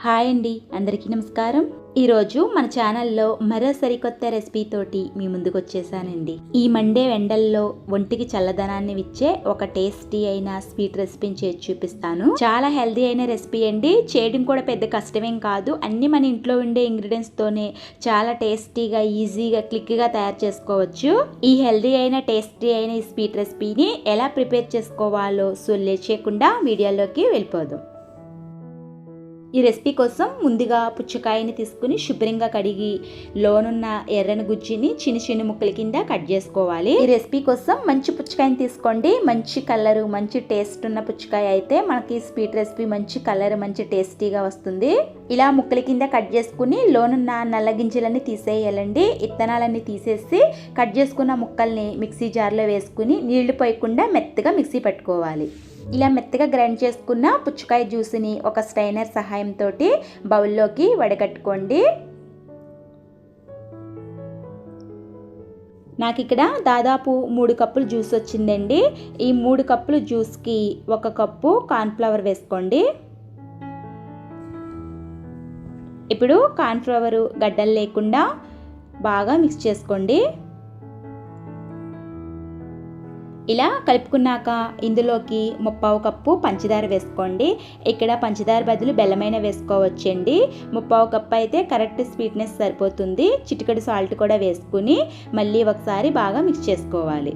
Hi అండి అందరికీ నమస్కారం. ఈరోజు మన ఛానల్లో మరో సరికొత్త రెసిపీ తోటి మీ ముందుకు వచ్చేసానండి. ఈ మండే ఎండల్లో ఒంటికి చల్లదనాన్ని ఇచ్చే ఒక టేస్టీ అయిన స్వీట్ రెసిపీని చేసి చూపిస్తాను. చాలా హెల్దీ అయిన రెసిపీ అండి. చేయడం కూడా పెద్ద కష్టమేం కాదు. అన్ని మన ఇంట్లో ఉండే ఇంగ్రీడియంట్స్ తోనే చాలా టేస్టీగా ఈజీగా క్లిక్గా తయారు చేసుకోవచ్చు. ఈ హెల్దీ అయిన టేస్టీ అయిన ఈ స్వీట్ రెసిపీని ఎలా ప్రిపేర్ చేసుకోవాలో సో చేయకుండా వీడియోలోకి వెళ్ళిపోదాం. ఈ రెసిపీ కోసం ముందుగా పుచ్చకాయని తీసుకుని శుభ్రంగా కడిగి లోనున్న ఎర్రని గుజ్జిని చిన్న చిన్న ముక్కల కింద కట్ చేసుకోవాలి. ఈ రెసిపీ కోసం మంచి పుచ్చకాయని తీసుకోండి. మంచి కలర్ మంచి టేస్ట్ ఉన్న పుచ్చకాయ అయితే మనకి స్వీట్ రెసిపీ మంచి కలర్ మంచి టేస్టీగా వస్తుంది. ఇలా ముక్కల కింద కట్ చేసుకుని లోనున్న నల్ల గింజలన్నీ తీసేయాలండి. ఇత్తనాలన్నీ తీసేసి కట్ చేసుకున్న ముక్కల్ని మిక్సీ జార్లో వేసుకుని నీళ్ళు పోయకుండా మెత్తగా మిక్సీ పట్టుకోవాలి. ఇలా మెత్తగా గ్రైండ్ చేసుకున్న పుచ్చకాయ జ్యూస్ని ఒక స్ట్రైనర్ సహాయంతో బౌల్లోకి వడగట్టుకోండి. నాకు ఇక్కడ దాదాపు మూడు కప్పులు జ్యూస్ వచ్చిందండి. ఈ మూడు కప్పులు జ్యూస్కి ఒక కప్పు కార్న్ఫ్లవర్ వేసుకోండి. ఇప్పుడు కార్న్ఫ్లవరు గడ్డలు లేకుండా బాగా మిక్స్ చేసుకోండి. ఇలా కలుపుకున్నాక ఇందులోకి ముప్పావు కప్పు పంచదార వేసుకోండి. ఇక్కడ పంచదార బదులు బెల్లమైన వేసుకోవచ్చండి. ముప్పావు కప్పు అయితే కరెక్ట్ స్వీట్నెస్ సరిపోతుంది. చిటికడి సాల్ట్ కూడా వేసుకుని మళ్ళీ ఒకసారి బాగా మిక్స్ చేసుకోవాలి.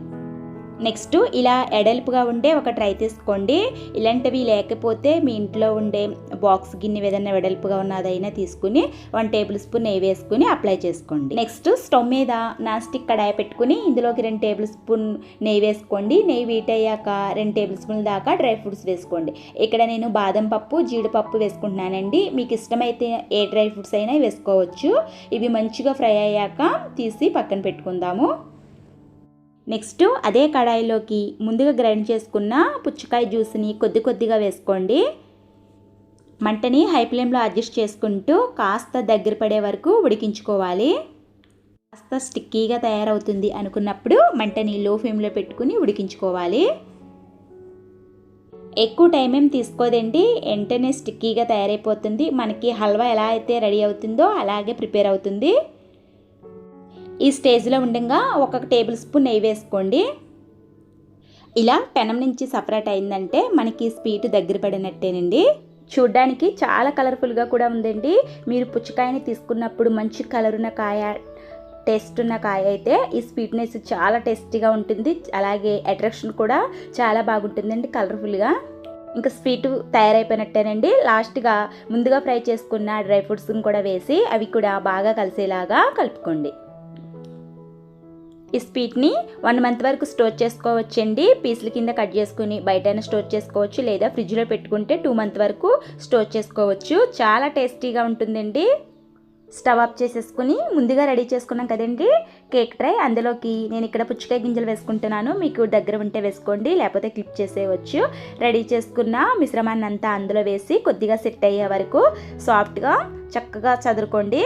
నెక్స్ట్ ఇలా ఎడల్పుగా ఉండే ఒక ట్రై తీసుకోండి. ఇలాంటివి లేకపోతే మీ ఇంట్లో ఉండే బాక్స్ గిన్నె ఏదైనా వెడల్పుగా ఉన్నదైనా తీసుకుని వన్ టేబుల్ స్పూన్ నెయ్యి వేసుకుని అప్లై చేసుకోండి. నెక్స్ట్ స్టవ్ మీద నాన్ స్టిక్ కడాయి పెట్టుకుని ఇందులోకి రెండు టేబుల్ స్పూన్ నెయ్యి వేసుకోండి. నెయ్యి వీట్ అయ్యాక రెండు టేబుల్ స్పూన్ దాకా డ్రై ఫ్రూట్స్ వేసుకోండి. ఇక్కడ నేను బాదం పప్పు జీడిపప్పు వేసుకుంటున్నానండి. మీకు ఇష్టమైతే ఏ డ్రై ఫ్రూట్స్ అయినా వేసుకోవచ్చు. ఇవి మంచిగా ఫ్రై అయ్యాక తీసి పక్కన పెట్టుకుందాము. నెక్స్ట్ అదే కడాయిలోకి ముందుగా గ్రైండ్ చేసుకున్న పుచ్చకాయ జ్యూస్ని కొద్ది కొద్దిగా వేసుకోండి. మంటని హై ఫ్లేమ్లో అడ్జస్ట్ చేసుకుంటూ కాస్త దగ్గర పడే వరకు ఉడికించుకోవాలి. కాస్త స్టిక్కీగా తయారవుతుంది అనుకున్నప్పుడు మంటని లో ఫ్లేమ్లో పెట్టుకుని ఉడికించుకోవాలి. ఎక్కువ టైం ఏం తీసుకోదండి వెంటనే స్టిక్కీగా తయారైపోతుంది. మనకి హల్వా ఎలా అయితే రెడీ అవుతుందో అలాగే ప్రిపేర్ అవుతుంది. ఈ స్టేజ్లో ఉండగా ఒక టేబుల్ స్పూన్ నెయ్యి వేసుకోండి. ఇలా పెనం నుంచి సపరేట్ అయిందంటే మనకి స్వీట్ దగ్గర పడినట్టేనండి. చూడ్డానికి చాలా కలర్ఫుల్గా కూడా ఉందండి. మీరు పుచ్చకాయని తీసుకున్నప్పుడు మంచి కలరున్న కాయ టేస్ట్ ఉన్న కాయ అయితే ఈ స్వీట్నెస్ చాలా టేస్టీగా ఉంటుంది. అలాగే అట్రాక్షన్ కూడా చాలా బాగుంటుందండి కలర్ఫుల్గా. ఇంకా స్వీట్ తయారైపోయినట్టేనండి. లాస్ట్గా ముందుగా ఫ్రై చేసుకున్న డ్రై ఫ్రూట్స్ని కూడా వేసి అవి కూడా బాగా కలిసేలాగా కలుపుకోండి. ఈ స్వీట్ని వన్ మంత్ వరకు స్టోర్ చేసుకోవచ్చండి. పీసుల కింద కట్ చేసుకుని బయటైనా స్టోర్ చేసుకోవచ్చు లేదా ఫ్రిడ్జ్లో పెట్టుకుంటే టూ మంత్ వరకు స్టోర్ చేసుకోవచ్చు. చాలా టేస్టీగా ఉంటుందండి. స్టవ్ ఆఫ్ చేసేసుకుని ముందుగా రెడీ చేసుకున్నాం కదండి. కేక్ ట్రై అందులోకి నేను ఇక్కడ పుచ్చకాయ గింజలు వేసుకుంటున్నాను. మీకు దగ్గర ఉంటే వేసుకోండి లేకపోతే క్లిప్ చేసేయవచ్చు. రెడీ చేసుకున్న మిశ్రమాన్ని అంతా అందులో వేసి కొద్దిగా సెట్ అయ్యే వరకు సాఫ్ట్గా చక్కగా చదురుకోండి.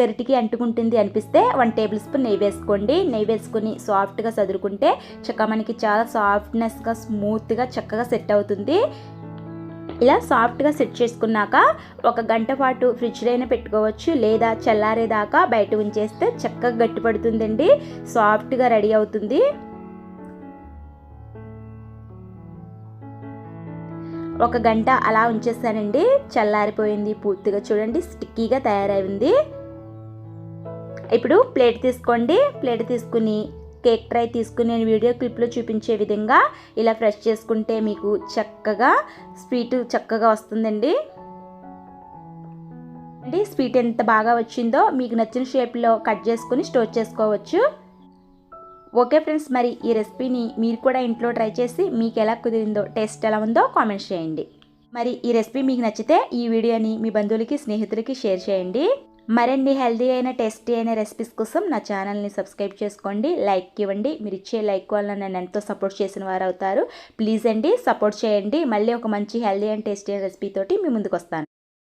గరిటికి అంటుకుంటుంది అనిపిస్తే వన్ టేబుల్ స్పూన్ నెయ్యి వేసుకోండి. నెయ్యి వేసుకుని సాఫ్ట్గా చదురుకుంటే చక్క మనకి చాలా సాఫ్ట్నెస్గా స్మూత్గా చక్కగా సెట్ అవుతుంది. ఇలా సాఫ్ట్గా సెట్ చేసుకున్నాక ఒక గంట పాటు ఫ్రిడ్జ్లో అయినా పెట్టుకోవచ్చు. లేదా చల్లారేదాకా బయట ఉంచేస్తే చక్కగా గట్టిపడుతుందండి. సాఫ్ట్గా రెడీ అవుతుంది. ఒక గంట అలా ఉంచేస్తానండి చల్లారిపోయింది పూర్తిగా చూడండి. స్టిక్కీగా తయారైంది. ఇప్పుడు ప్లేట్ తీసుకోండి. ప్లేట్ తీసుకుని కేక్ ట్రై తీసుకుని నేను వీడియో క్లిప్లో చూపించే విధంగా ఇలా ఫ్రెష్ చేసుకుంటే మీకు చక్కగా స్వీట్ చక్కగా వస్తుందండి. అండి స్వీట్ ఎంత బాగా వచ్చిందో మీకు నచ్చిన షేప్లో కట్ చేసుకుని స్టోర్ చేసుకోవచ్చు. ఓకే ఫ్రెండ్స్ మరి ఈ రెసిపీని మీరు కూడా ఇంట్లో ట్రై చేసి మీకు ఎలా కుదిరిందో టేస్ట్ ఎలా ఉందో కామెంట్ చేయండి. మరి ఈ రెసిపీ మీకు నచ్చితే ఈ వీడియోని మీ బంధువులకి స్నేహితులకి షేర్ చేయండి. మరిన్ని హెల్దీ అయిన టేస్టీ అయిన రెసిపీస్ కోసం నా ఛానల్ని సబ్స్క్రైబ్ చేసుకోండి. లైక్ ఇవ్వండి. మీరు ఇచ్చే లైక్ వల్ల నన్ను ఎంతో సపోర్ట్ చేసిన వారు అవుతారు ప్లీజ్ అండి సపోర్ట్ చేయండి. మళ్ళీ ఒక మంచి హెల్దీ అండ్ టేస్టీ అయిన రెసిపీ తోటి మీ ముందుకు వస్తాను.